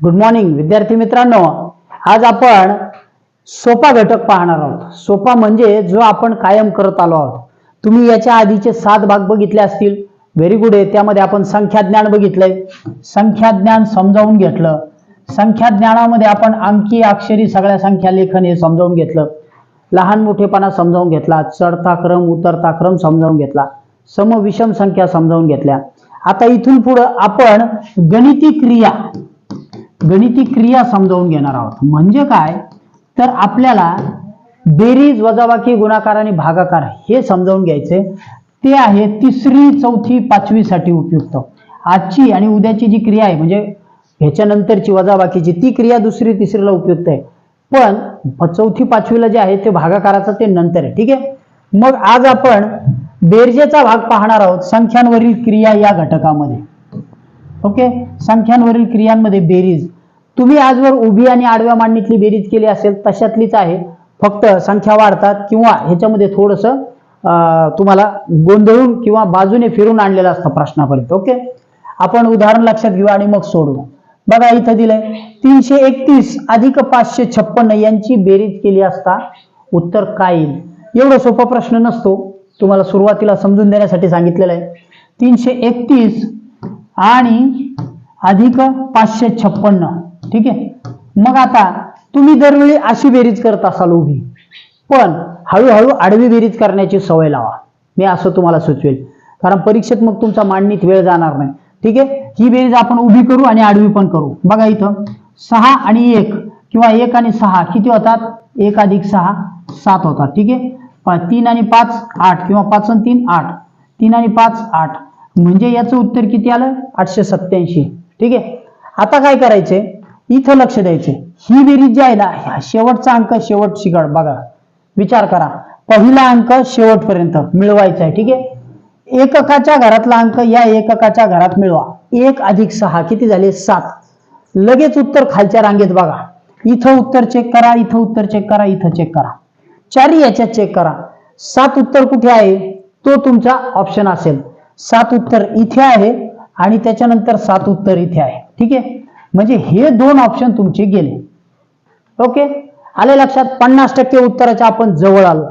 Good morning विद्यार्थी मित्रांनो. आज आपण सोपा घटक पाहणार आहोत. सोपा म्हणजे जो आपण कायम करत आलो आहोत. तुम्ही याच्या आधीचे सात भाग बघितले असतील. व्हेरी गुड आहे. त्यामध्ये आपण संख्या ज्ञान बघितलंय. संख्या ज्ञान समजावून घेतलं. संख्या ज्ञानामध्ये आपण अंकी अक्षरी सगळ्या संख्या लेखन हे समजावून घेतलं. लहान मोठेपणा समजावून घेतला. चढता क्रम उतरता क्रम समजावून घेतला. सम विषम संख्या समजावून घेतल्या. आता इथून पुढं आपण गणिती क्रिया गणिती क्रिया समजावून घेणार आहोत. म्हणजे काय? तर आपल्याला बेरीज वजाबाकी गुणाकार आणि भागाकार हे समजावून घ्यायचे. ते आहे तिसरी चौथी पाचवी साठी उपयुक्त. आजची आणि उद्याची जी क्रिया आहे म्हणजे ह्याच्यानंतरची वजाबाकीची ती क्रिया दुसरी तिसरीला उपयुक्त आहे. पण चौथी पाचवीला जे आहे ते भागाकाराचं ते नंतर आहे. ठीक आहे? मग आज आपण बेरजेचा भाग पाहणार आहोत संख्यांवरील क्रिया या घटकामध्ये. ओके? संख्यांवरील क्रियांमध्ये बेरीज. तुम्ही आजवर उभी आणि आडव्या मांडणीतली बेरीज केली असेल तशातलीच आहे. फक्त संख्या वाढतात किंवा ह्याच्यामध्ये थोडंसं तुम्हाला गोंधळून किंवा बाजूने फिरून आणलेलं असतं प्रश्नापर्यंत ओके? आपण उदाहरण लक्षात घेऊ आणि मग सोडू बघा इथं दिलंय तीनशे एकतीस अधिक पाचशे छप्पन्न यांची बेरीज केली असता उत्तर काय येईल? एवढा सोपा प्रश्न नसतो. तुम्हाला सुरुवातीला समजून देण्यासाठी सांगितलेलं आहे. तीनशे एकतीस आणि अधिक पाचशे छप्पन्न. ठीक आहे? मग आता तुम्ही दरवेळी अशी बेरीज करत असाल उभी. पण हळूहळू आडवी बेरीज करण्याची सवय लावा. मी असं तुम्हाला सुचवेल. कारण परीक्षेत मग तुमचा मांडणीत वेळ जाणार नाही. ठीक आहे? ही बेरीज आपण उभी करू आणि आडवी पण करू. बघा इथं. सहा आणि एक किंवा एक आणि सहा किती होतात? एक अधिक सहा सात होतात. ठीक आहे? तीन आणि पाच आठ किंवा पाच आणि तीन आठ. तीन आणि पाच आठ. म्हणजे याचं उत्तर किती आलं? आठशे सत्याऐंशी ठीक आहे? आता काय करायचंय? इथं लक्ष द्यायचे. ही बेरीज जी आहे ना ह्या शेवटचा अंक शेवट शिकड बघा. विचार करा. पहिला अंक शेवटपर्यंत मिळवायचा आहे ठीक आहे? एककाच्या घरातला अंक या एककाच्या घरात मिळवा. एक अधिक सहा किती झाले? सात. लगेच उत्तर खालच्या रांगेत बघा. इथं उत्तर चेक करा इथं उत्तर चेक करा इथं चेक करा. चारी याच्यात चेक करा. सात उत्तर कुठे आहे? तो तुमचा ऑप्शन असेल. सात उत्तर इथे आहे आणि त्याच्यानंतर सात उत्तर इथे आहे ठीक आहे? म्हणजे हे दोन ऑप्शन तुमचे गेले. ओके आले लक्षात? पन्नास टक्के उत्तराच्या आपण जवळ आलो.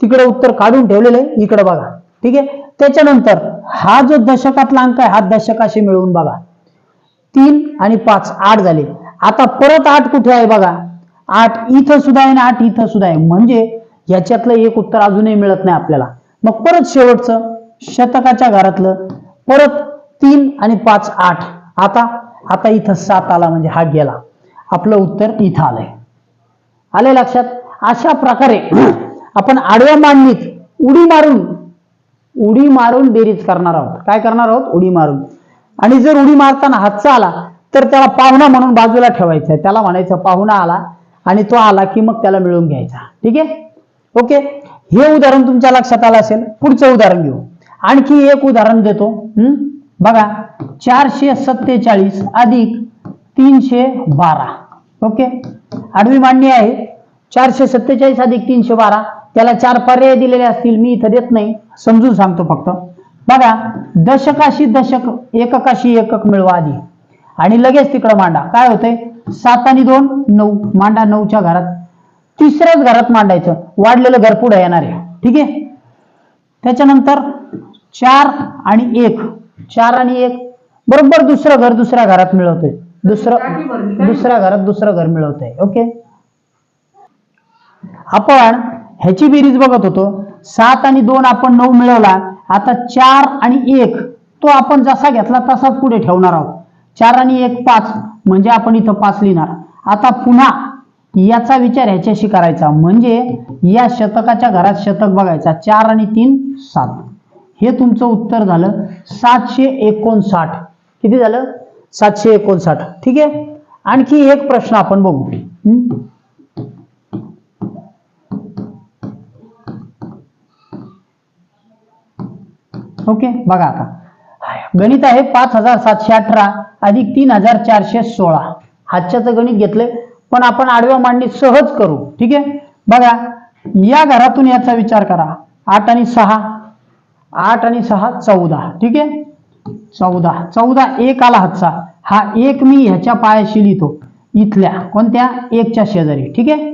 तिकडे उत्तर काढून ठेवलेलं आहे. इकडे बघा. ठीक आहे? त्याच्यानंतर हा जो दशकातला अंक आहे हा दशकाशी मिळवून बघा. तीन आणि पाच आठ झाले. आता परत आठ कुठे आहे बघा? आठ इथं सुद्धा आहे आणि आठ इथं सुद्धा आहे. म्हणजे याच्यातलं एक उत्तर अजूनही मिळत नाही आपल्याला. मग परत शेवटचं शतकाच्या घरातलं. परत तीन आणि पाच आठ. आता आता इथं सात आला म्हणजे हा गेला. आपलं उत्तर इथं आलंय. आले लक्षात? अशा प्रकारे आपण आडव्या मांडणीत उडी मारून उडी मारून बेरीज करणार आहोत. काय करणार आहोत? उडी मारून. आणि जर उडी मारताना हातचा आला तर त्याला पाहुणा म्हणून बाजूला ठेवायचा त्याला म्हणायचं पाहुणा आला आणि तो आला की मग त्याला मिळवून घ्यायचा. ठीक आहे? ओके? हे उदाहरण तुमच्या लक्षात आलं असेल. पुढचं उदाहरण घेऊ. आणखी एक उदाहरण देतो. हम्म? बघा चारशे सत्तेचाळीस अधिक तीनशे बारा. ओके? आडवी मांडणी आहे. चारशे सत्तेचाळीस अधिक तीनशे बारा. त्याला चार पर्याय दिलेले असतील मी इथं देत नाही. समजून सांगतो फक्त. बघा दशकाशी दशक एककाशी एकक मिळवा आधी. आणि लगेच तिकडं मांडा. काय होतंय? सात आणि दोन नऊ. मांडा नऊच्या घरात. तिसऱ्याच घरात मांडायचं. वाढलेलं घर पुढे येणार. आहे ठीक आहे? त्याच्यानंतर चार आणि एक. चार आणि एक. बरोबर दुसरं घर दुसऱ्या घरात मिळवतोय. दुसरं दुसऱ्या घरात दुसरं घर मिळवतोय. ओके? आपण ह्याची बेरीज बघत होतो. सात आणि दोन आपण नऊ मिळवला. आता चार आणि एक तो आपण जसा घेतला तसाच पुढे ठेवणार आहोत. चार आणि एक पाच म्हणजे आपण इथं पाच लिहिणार. आता पुन्हा याचा विचार ह्याच्याशी करायचा. म्हणजे या शतकाच्या घरात शतक बघायचा. चार आणि तीन सात. हे तुमचं उत्तर झालं सातशे एकोणसाठ. किती झालं? सातशे एकोणसाठ. ठीक आहे? आणखी एक प्रश्न आपण बघू. ओके बघा आता. गणित आहे पाच हजार सातशे अठरा अधिक तीन हजार चारशे सोळा. हातच्याचं गणित घेतलंय पण आपण आडव्या मांडणी सहज करू. ठीक आहे? बघा या घरातून याचा विचार करा. आठ आणि सहा आठ आणि सहा चौदा. ठीक आहे? चौदा. चौदा एक आला हातचा. हा एक मी ह्याच्या पायाशी लिहितो. इथल्या कोणत्या? एकच्या शेजारी. ठीक आहे?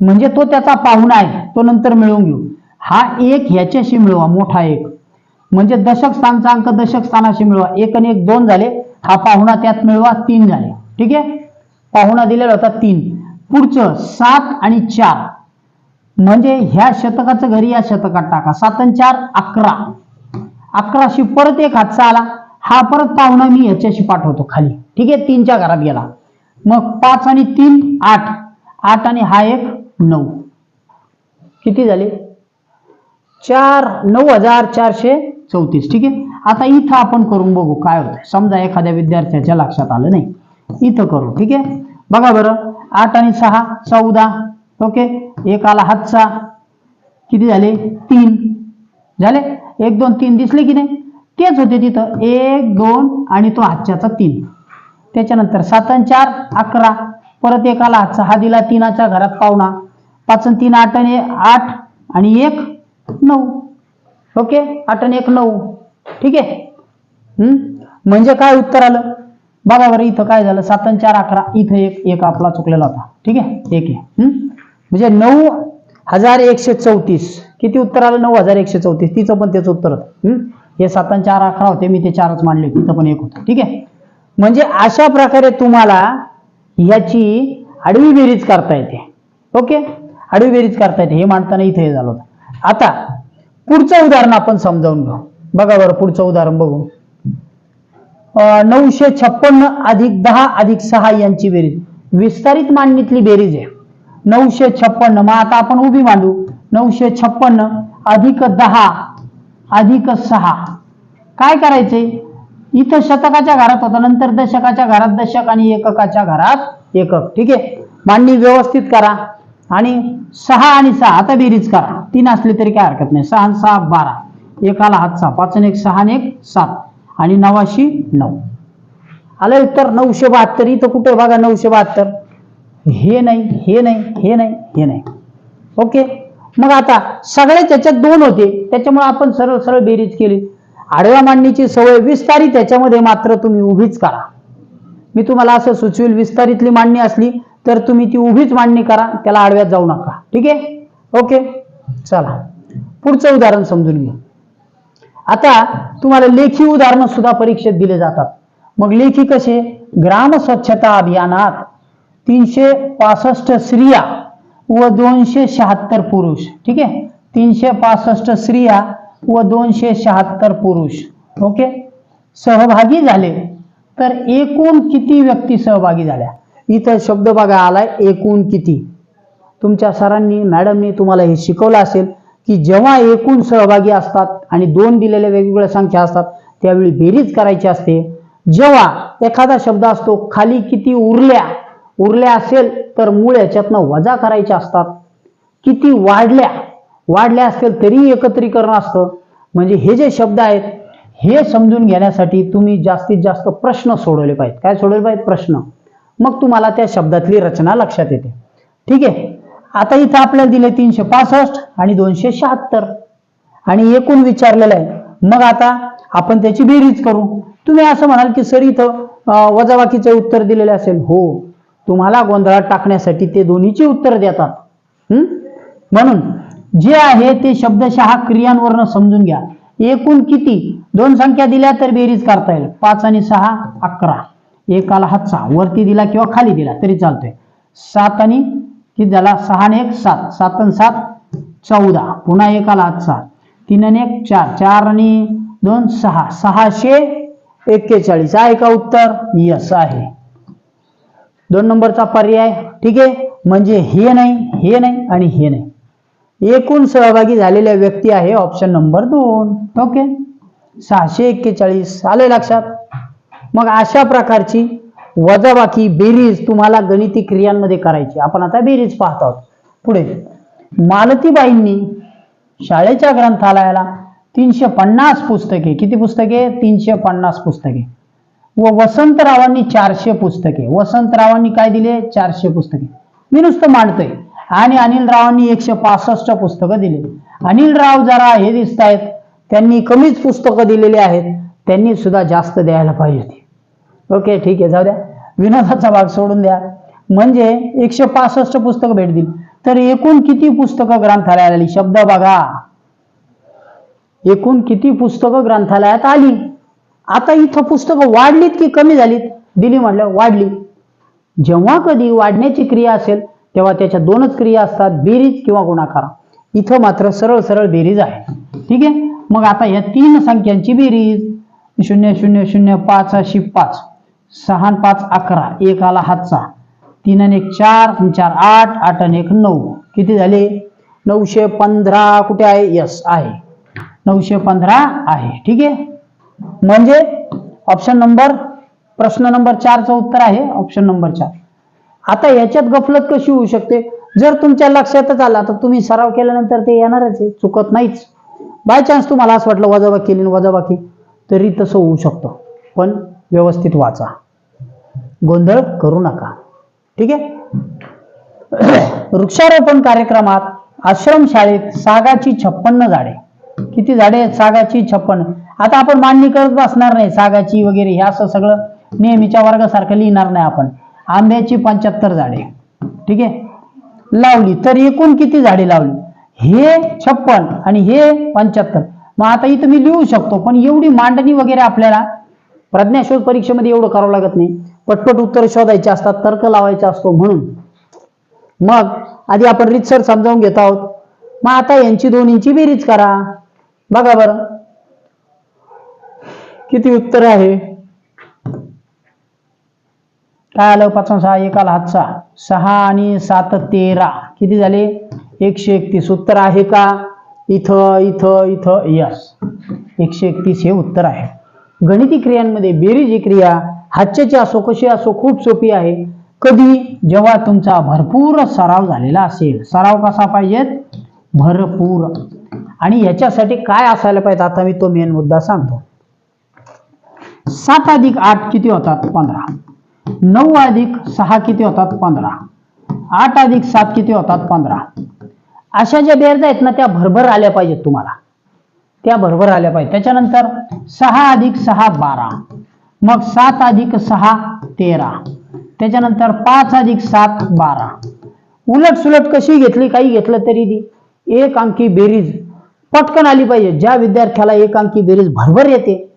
म्हणजे तो त्याचा पाहुणा आहे. तो नंतर मिळवून घेऊ. हा एक ह्याच्याशी मिळवा मोठा एक. म्हणजे दशक स्थानचा अंक दशक स्थानाशी मिळवा. एक आणि एक दोन झाले. हा पाहुणा त्यात मिळवा तीन झाले. ठीक आहे? पाहुणा दिलेला होता तीन. पुढचं सात आणि चार. म्हणजे ह्या शतकाचं घरी या शतकात टाका. सात आणि चार अकरा. अकराशी परत एक हातचा आला. हा परत पाहुणा मी ह्याच्याशी पाठवतो खाली. ठीक आहे? तीनच्या घरात गेला. मग पाच आणि तीन आठ. आठ आणि हा एक नऊ. किती झाले? चार नऊ हजार चारशे चौतीस. ठीक आहे? आता इथं आपण करून बघू काय होतं. समजा एखाद्या विद्यार्थ्याच्या लक्षात आलं नाही. इथं करू. ठीक आहे? बघा बरं. आठ आणि सहा चौदा. ओके? एक आला हातचा. किती झाले? तीन. झाले? एक दोन तीन दिसले की नाही? तेच होते तिथं. एक दोन आणि तो हातच्याचा तीन. त्याच्यानंतर सात आणि चार अकरा. परत एकाला हातचा हा दिला तीनाच्या घरात पाहुणा. पाच आणि तीन आठ आणि आठ आणि एक नऊ. ओके? आठ आणि एक नऊ. ठीक आहे? म्हणजे काय उत्तर आलं? बघा बरं इथं काय झालं? सात आणि चार अकरा. इथं एक एक आपला चुकलेला होता. ठीक आहे? एक आहे. म्हणजे नऊ हजार एकशे चौतीस किती उत्तर आलं? नऊ हजार एकशे चौतीस तिचं पण त्याचं उत्तर हे? सात चार अकरा होते. मी ते चारच मांडले तिथं पण एक होतं. ठीक आहे? म्हणजे अशा प्रकारे तुम्हाला याची आडवी बेरीज करता येते. ओके? आडवी बेरीज करता येते. हे मांडताना इथे हे झालं होतं. आता पुढचं उदाहरण आपण समजावून घेऊ. बघा बरं पुढचं उदाहरण बघू. नऊशे छप्पन्न अधिक दहा अधिक सहा यांची बेरीज. विस्तारित मांडणीतली बेरीज आहे. नऊशे छप्पन्न. मग आता आपण उभी मांडू. नऊशे छप्पन्न अधिक दहा अधिक सहा. काय करायचे? इथं शतकाच्या घरात होतं नंतर दशकाच्या घरात दशक आणि एककाच्या घरात एकक. ठीक आहे? मांडणी व्यवस्थित करा. आणि सहा आणि सहा आता बेरीज करा. तीन असले तरी काय हरकत नाही. सहा आणि सहा बारा. एकाला हात सहा पाच एक सहा आणि एक सात. आणि नवाशी नऊ. आलं उत्तर नऊशे बहात्तर. इथं कुठे बघा नऊशे बहात्तर? हे नाही हे नाही हे नाही हे नाही. ओके मग आता सगळे त्याच्यात दोन होते. त्याच्यामुळे आपण सरळ सरळ बेरीज केली. आडव्या मांडणीची सवय विस्तारित त्याच्यामध्ये मात्र तुम्ही उभीच करा. मी तुम्हाला असं सुचवेल विस्तारितली मांडणी असली तर तुम्ही ती उभीच मांडणी करा. त्याला आडव्यात जाऊ नका. ठीक आहे? ओके चला. पुढचं उदाहरण समजून घेऊ. आता तुम्हाला लेखी उदाहरणं सुद्धा परीक्षेत दिले जातात. मग लेखी कसे? ग्राम स्वच्छता अभियानात. तीनशे पासष्ट स्त्रिया व दोनशे शहात्तर पुरुष. ठीक आहे? तीनशे पासष्ट स्त्रिया व दोनशे शहात्तर पुरुष. ओके? सहभागी झाले. तर एकूण किती व्यक्ती सहभागी झाल्या? इथं शब्द बघा आलाय एकूण किती? तुमच्या सरांनी मॅडमनी तुम्हाला हे शिकवलं असेल की जेव्हा एकूण सहभागी असतात आणि दोन दिलेल्या वेगवेगळ्या संख्या असतात त्यावेळी बेरीज करायची असते. जेव्हा एखादा शब्द असतो खाली किती उरल्या उरल्या असेल तर मूळ याच्यातनं वजा करायचे असतात. किती वाढल्या वाढल्या असेल तरी एकत्रीकरण असतं. म्हणजे हे जे शब्द आहेत हे समजून घेण्यासाठी तुम्ही जास्तीत जास्त प्रश्न सोडवले पाहिजेत. काय सोडवले पाहिजेत? प्रश्न. मग तुम्हाला त्या शब्दातली रचना लक्षात येते. ठीक आहे? आता इथं आपल्याला दिले तीनशे पासष्ट आणि दोनशे शहात्तर. आणि एकूण विचारलेलं आहे. मग आता आपण त्याची बेरीज करू. तुम्ही असं म्हणाल की सर इथं वजाबाकीचे उत्तर दिलेले असेल. हो. तुम्हाला गोंधळात टाकण्यासाठी ते दोन्हीची उत्तर देतात. हम्म? म्हणून जे आहे ते शब्दशः क्रियांवरनं समजून घ्या. एकूण किती? दोन संख्या दिल्या तर बेरीज करता येईल. पाच आणि सहा अकरा. एकाला हातचा. वरती दिला किंवा खाली दिला तरी चालतोय. सात आणि किती झाला? सहा आणि एक सात. सात आणि सात चौदा. पुन्हा एकाला हातचा तीन आणि एक चार. चार आणि दोन सहा. सहाशे एक्केचाळीस. आहे का उत्तर? यस आहे. दोन नंबरचा पर्याय ठीक आहे? म्हणजे हे नाही हे नाही आणि हे नाही. एकूण सहभागी झालेल्या व्यक्ती आहे ऑप्शन नंबर दोन. ओके सहाशे एक्केचाळीस. आले लक्षात? मग अशा प्रकारची वजाबाकी बेरीज तुम्हाला गणिती क्रियांमध्ये करायची. आपण आता बेरीज पाहत आहोत. पुढे. मालतीबाईंनी शाळेच्या ग्रंथालयाला तीनशे पन्नास पुस्तके किती पुस्तके? तीनशे पन्नास पुस्तके. व वसंतरावांनी चारशे पुस्तके. वसंतरावांनी काय दिले? चारशे पुस्तके. मी नुसतं मांडतोय. आणि अनिलरावांनी एकशे पासष्ट पुस्तकं दिले. अनिलराव जरा हे दिसत आहेत त्यांनी कमीच पुस्तकं दिलेली आहेत. त्यांनी सुद्धा जास्त द्यायला पाहिजे होती. ओके ठीक आहे. जाऊ द्या. विनोदाचा भाग सोडून द्या. म्हणजे एकशे पासष्ट पुस्तकं भेटतील तर एकूण किती पुस्तकं ग्रंथालयात आली? शब्द बघा. एकूण किती पुस्तकं ग्रंथालयात आली? आता इथं पुस्तकं वाढलीत की कमी झालीत? दिली म्हटलं वाढली. जेव्हा कधी वाढण्याची क्रिया असेल तेव्हा त्याच्या दोनच क्रिया असतात बेरीज किंवा गुणाकार. इथं मात्र सरळ सरळ बेरीज आहे. ठीक आहे? मग आता या तीन संख्यांची बेरीज. शून्य शून्य शून्य पाच अशी पाच. सहा पाच अकरा. एक आला हातचा. तीन आणि एक चार. तीन चार आठ. आठ आणि एक नऊ. किती झाले? नऊशे पंधरा कुठे आहे? यस आहे. नऊशे पंधरा आहे. ठीक आहे? म्हणजे ऑप्शन नंबर प्रश्न नंबर चारचं उत्तर आहे ऑप्शन नंबर चार. आता याच्यात गफलत कशी होऊ शकते? जर तुमच्या लक्षातच आला तर तुम्ही सराव केल्यानंतर ते येणारच आहे चुकत नाहीच. बाय चान्स तुम्हाला असं वाटलं वजाबाकी केली वजाबाकी तरी तसं होऊ शकतं. पण व्यवस्थित वाचा. गोंधळ करू नका. ठीक आहे? वृक्षारोपण कार्यक्रमात आश्रमशाळेत सागाची छप्पन्न झाडे. किती झाडे आहेत? सागाची छप्पन्न. आता आपण मांडणी करत बसणार नाही सागाची वगैरे हे असं सगळं नेहमीच्या वर्गासारखं लिहिणार नाही आपण. आंब्याची पंच्याहत्तर झाडे. ठीक आहे? लावली तर एकूण किती झाडे लावली? हे छप्पन आणि हे पंच्याहत्तर. मग आता इथं मी लिहू शकतो पण एवढी मांडणी वगैरे आपल्याला प्रज्ञाशोध परीक्षेमध्ये एवढं करावं लागत नाही. पटपट उत्तर शोधायचे असतात तर्क लावायचा असतो म्हणून. मग आधी आपण रितसर समजावून घेत आहोत. मग आता यांची दोन्हींची बेरीज करा. बघा बरं. किती उत्तर आहे? काय आलं? पाच सहा एक आला सहा सहा आणि सात तेरा. किती झाले? एकशे एकतीस. उत्तर आहे का? इथं इथं इथं यस. एकशे एकतीस हे उत्तर आहे. गणिती क्रियांमध्ये बेरीज क्रिया हातच्याची असो कशी असो खूप सोपी आहे. कधी? जेव्हा तुमचा भरपूर सराव झालेला असेल. सराव कसा पाहिजेत भरपूर. आणि याच्यासाठी काय असायला पाहिजे? आता मी तो मेन मुद्दा सांगतो. सात अधिक आठ किती होतात? पंधरा. नऊ अधिक सहा किती होतात? पंधरा. आठ अधिक सात किती होतात? पंधरा. अशा ज्या बेरज आहेत ना त्या भरभर आल्या पाहिजेत तुम्हाला. त्या भरभर आल्या पाहिजेत. त्याच्यानंतर सहा अधिक सहा बारा. मग सात अधिक सहा तेरा. त्याच्यानंतर पाच अधिक सात बारा. उलट सुलट कशी घेतली काही घेतलं तरी ती. एक अंकी बेरीज पटकन आली पाहिजे. ज्या विद्यार्थ्याला एक अंकी बेरीज भरभर येते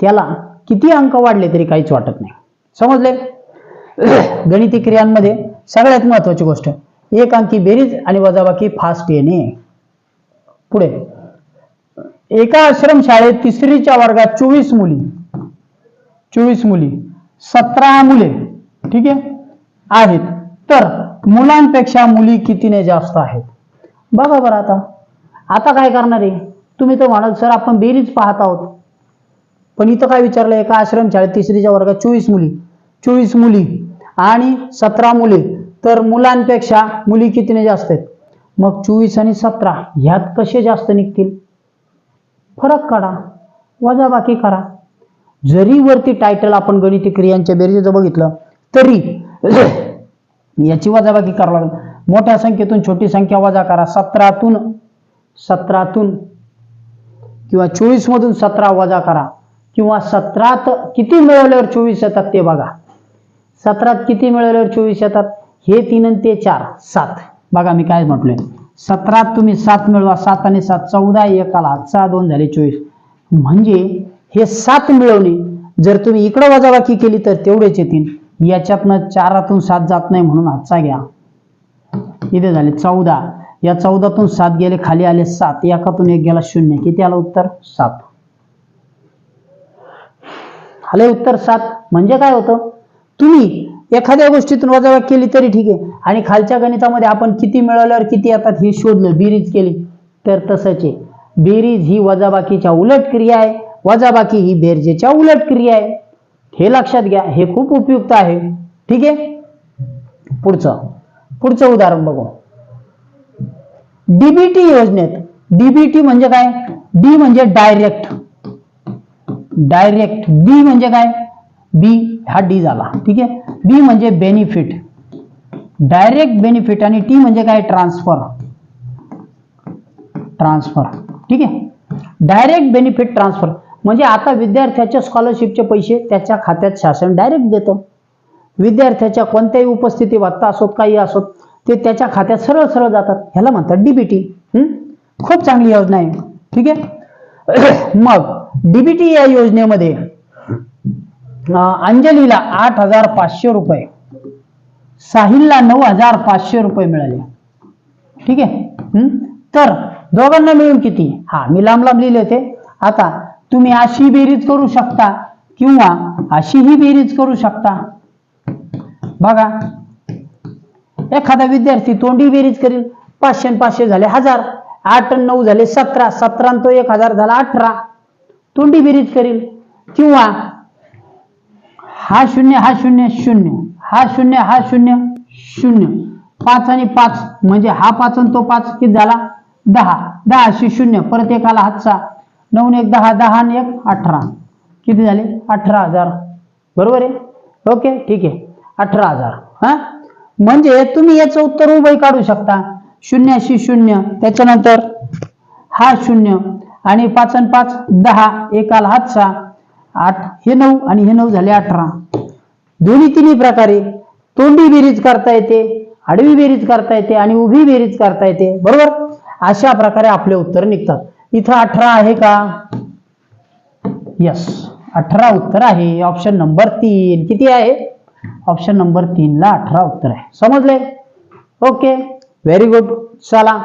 त्याला किती अंक वाढले तरी काहीच वाटत नाही. समजले? गणिती क्रियांमध्ये सगळ्यात महत्वाची गोष्ट एक अंकी बेरीज आणि वजाबाकी फास्ट येणे. पुढे. एका आश्रमशाळेत तिसरीच्या वर्गात चोवीस मुली. चोवीस मुली. सतरा मुले. ठीक आहे? आहेत. तर मुलांपेक्षा मुली कितीने जास्त आहेत? बघा बरं आता. आता काय करणार आहे? तुम्ही तर म्हणाल सर आपण बेरीज पाहत आहोत. पण इथं काय विचारलं? एका आश्रमशाळेत तिसरीच्या वर्गात चोवीस मुली. चोवीस मुली आणि सतरा मुले. तर मुलांपेक्षा मुली कितीने जास्त आहेत? मग चोवीस आणि सतरा ह्यात कसे जास्त निघतील? फरक काढा. वजाबाकी करा. जरी वरती टायटल आपण गणिती क्रियांच्या बेरजेचं बघितलं तरी याची वजाबाकी करावं लागेल. मोठ्या संख्येतून छोटी संख्या वजा करा. सतरातून सतरातून किंवा चोवीस मधून सतरा वजा करा. किंवा सतरात किती मिळवल्यावर चोवीस येतात ते बघा. सतरात किती मिळवल्यावर चोवीस येतात? हे तीन आणि ते चार सात. बघा मी काय म्हटलोय. सतरात तुम्ही सात मिळवा सात आणि सात. चौदा एक आला सहा दोन झाले चोवीस. म्हणजे हे सात मिळवणे जर तुम्ही इकडं वजाबाकी केली तर तेवढेच येतील. याच्यातनं चारातून सात जात नाही म्हणून आजचा घ्या. इथे झाले चौदा. या चौदातून सात गेले खाली आले सात. एकातून एक गेला शून्य. किती आलं उत्तर? सात. आले उत्तर सात. म्हणजे काय होतं? तुम्ही एखाद्या गोष्टीतून वजाबाकी केली तरी ठीक आहे. आणि खालच्या गणितामध्ये आपण किती मिळवल्यावर किती येतात हे शोधलं बेरीज केली. तर तसंच आहे. बेरीज ही वजाबाकीच्या उलट क्रिया आहे. वजाबाकी ही बेरजेच्या उलट क्रिया आहे. हे लक्षात घ्या हे खूप उपयुक्त आहे. ठीक आहे? पुढचं. पुढचं उदाहरण बघू. डीबीटी योजनेत डीबीटी म्हणजे काय? डी म्हणजे डायरेक्ट. डायरेक्ट बी म्हणजे काय? बी हा डी झाला. ठीक आहे? बी म्हणजे बेनिफिट डायरेक्ट बेनिफिट आणि टी म्हणजे काय? ट्रान्सफर ट्रान्सफर ठीक आहे? डायरेक्ट बेनिफिट ट्रान्सफर म्हणजे आता विद्यार्थ्याच्या स्कॉलरशिपचे पैसे त्याच्या खात्यात शासन डायरेक्ट देतं. विद्यार्थ्याच्या कोणत्याही उपस्थिती वात्ता असोत काही असोत ते त्याच्या खात्यात सरळ सरळ जातात. ह्याला म्हणतात डीबीटी खूप चांगली योजना आहे. ठीक आहे? मग डीबीटी या योजनेमध्ये अंजलीला आठ हजार पाचशे रुपये साहिलला नऊ हजार पाचशे रुपये मिळाले. ठीक आहे? तर दोघांना मिळून किती? हा मी लांब लांब लिहिले होते. आता तुम्ही अशी बेरीज करू शकता किंवा अशीही बेरीज करू शकता. बघा एखादा विद्यार्थी तोंडी बेरीज करील पाचशे पाचशे झाले हजार आठ नऊ झाले सतरा सतरा तो एक हजार झाला अठरा. तोंडी बेरीज करील. किंवा हा शून्य हा शून्य शून्य. हा शून्य हा शून्य शून्य. पाच आणि पाच म्हणजे हा पाच आणि तो पाच किती झाला? दहा. दहा अशी शून्य. परत एकाला हातचा. नऊ एक दहा. दहा आणि एक अठरा. किती झाले? अठरा हजार. बरोबर आहे? ओके ठीक आहे. अठरा हजार. हा? म्हणजे तुम्ही याचं उत्तर उभय काढू शकता. शून्य अशी शून्य. त्याच्यानंतर हा शून्य. आणि पाच आणि पाच दहा एक हात सहा आठ हे नऊ आणि हे नऊ झाले अठरा. दोन्ही तिन्ही प्रकारे तोंडी बेरीज करता येते आडवी बेरीज करता येते आणि उभी बेरीज करता येते. बरोबर? अशा प्रकारे आपले उत्तर निघतात. इथं अठरा आहे का? यस अठरा उत्तर आहे. ऑप्शन नंबर तीन. किती आहे? ऑप्शन नंबर तीनला अठरा उत्तर आहे. समजले? ओके व्हेरी गुड चला.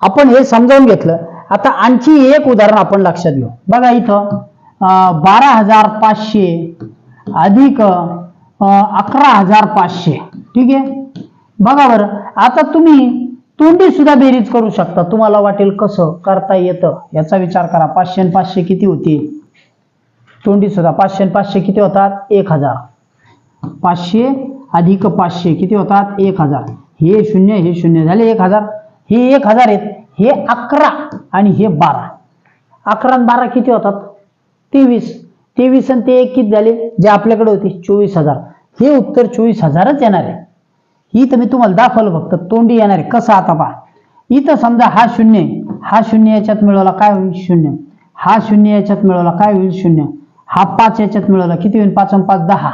आपण हे समजावून घेतलं. आता आणखी एक उदाहरण आपण लक्षात घेऊ. बघा इथं बारा हजार पाचशे अधिक अकरा हजार पाचशे ठीक आहे? बघा बरं. आता तुम्ही तोंडी सुद्धा बेरीज करू शकता. तुम्हाला वाटेल कसं करता येतं? याचा विचार करा. पाचशे आणि पाचशे किती होती? तोंडी सुद्धा. पाचशे आणि पाचशे किती होतात? एक हजार. पाचशे अधिक पाचशे किती होतात? एक हजार. हे शून्य हे शून्य झाले एक हजार. हे एक हजार आहेत हे अकरा आणि हे बारा. अकरा आणि बारा किती होतात? तेवीस. तेवीस आणि ते एक किती झाले? जे आपल्याकडे होते चोवीस हजार. हे उत्तर चोवीस हजारच येणार आहे. ही तर मी तुम्हाला दाखवलं फक्त तोंडी येणार आहे. कसं आता पहा. इथं समजा हा शून्य हा शून्य याच्यात मिळवला काय होईल? शून्य. हा शून्य याच्यात मिळवला काय होईल? शून्य. हा पाच याच्यात मिळवला. किती होईल? पाच पाच दहा.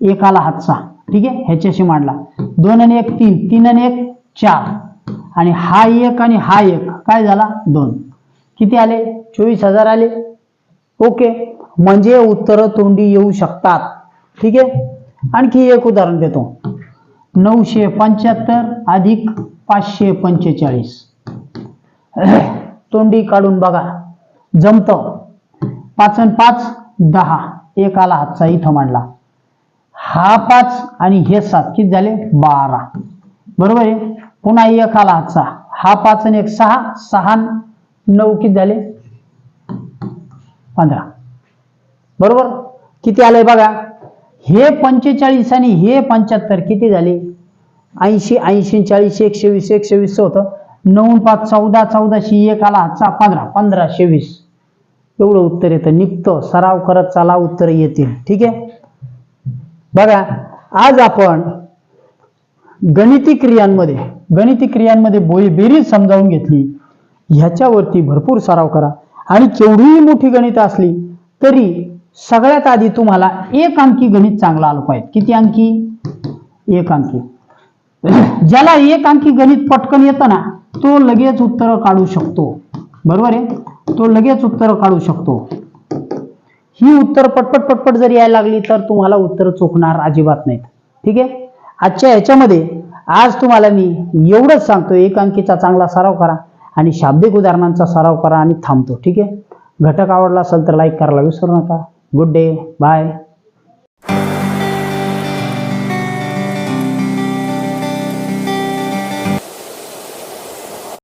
एक आला हातचा. ठीक आहे? ह्याच्याशी मांडला. दोन आणि एक तीन. तीन आणि एक चार. आणि हा एक आणि हा एक. काय झाला? दोन. किती आले? चोवीस हजार आले. ओके. म्हणजे उत्तर तोंडी येऊ शकतात. ठीक आहे? आणखी एक उदाहरण देतो. नऊशे पंच्याहत्तर अधिक पाचशे पंचेचाळीस. तोंडी काढून बघा. जमत. पाच आणि पाच दहा. एक आला हातचा इथं मांडला. हा पाच आणि हे सात. किती झाले? बारा. बरोबर आहे? पुन्हा एक आला हातचा हा पाच आणि एक सहा सहा नऊ किती झाले? पंधरा. बरोबर? किती आलंय बघा? हे पंचेचाळीस आणि हे पंच्याहत्तर किती झाले? ऐंशी ऐंशी चाळीस एकशे वीस एकशे वीस होतं. नऊ पाच चौदा चौदाशे एक आला हातचा पंधरा. पंधराशे वीस एवढं उत्तर येतं. निघतं. सराव करत चाला उत्तर येतील. ठीक आहे? बघा आज आपण गणिती क्रियांमध्ये गणिती क्रियांमध्ये बोई बेरीज समजावून घेतली. ह्याच्यावरती भरपूर सराव करा. आणि केवढीही मोठी गणित असली तरी सगळ्यात आधी तुम्हाला एक अंकी गणित चांगलं आलं पाहिजे. किती अंकी? एक अंकी. ज्याला एक अंकी गणित पटकन येतं ना तो लगेच उत्तर काढू शकतो. बरोबर आहे? तो लगेच उत्तर काढू शकतो. ही उत्तर पटपट पटपट जर यायला लागली तर तुम्हाला उत्तर चुकणार अजिबात नाहीत. ठीक आहे? आजच्या ह्याच्यामध्ये आज तुम्हाला मी एवढंच सांगतो एकांकीचा चांगला सराव करा आणि शाब्दिक उदाहरणांचा सराव करा आणि थांबतो ठीक आहे? घटक आवडला असेल तर लाईक करायला विसरू नका. Good day bye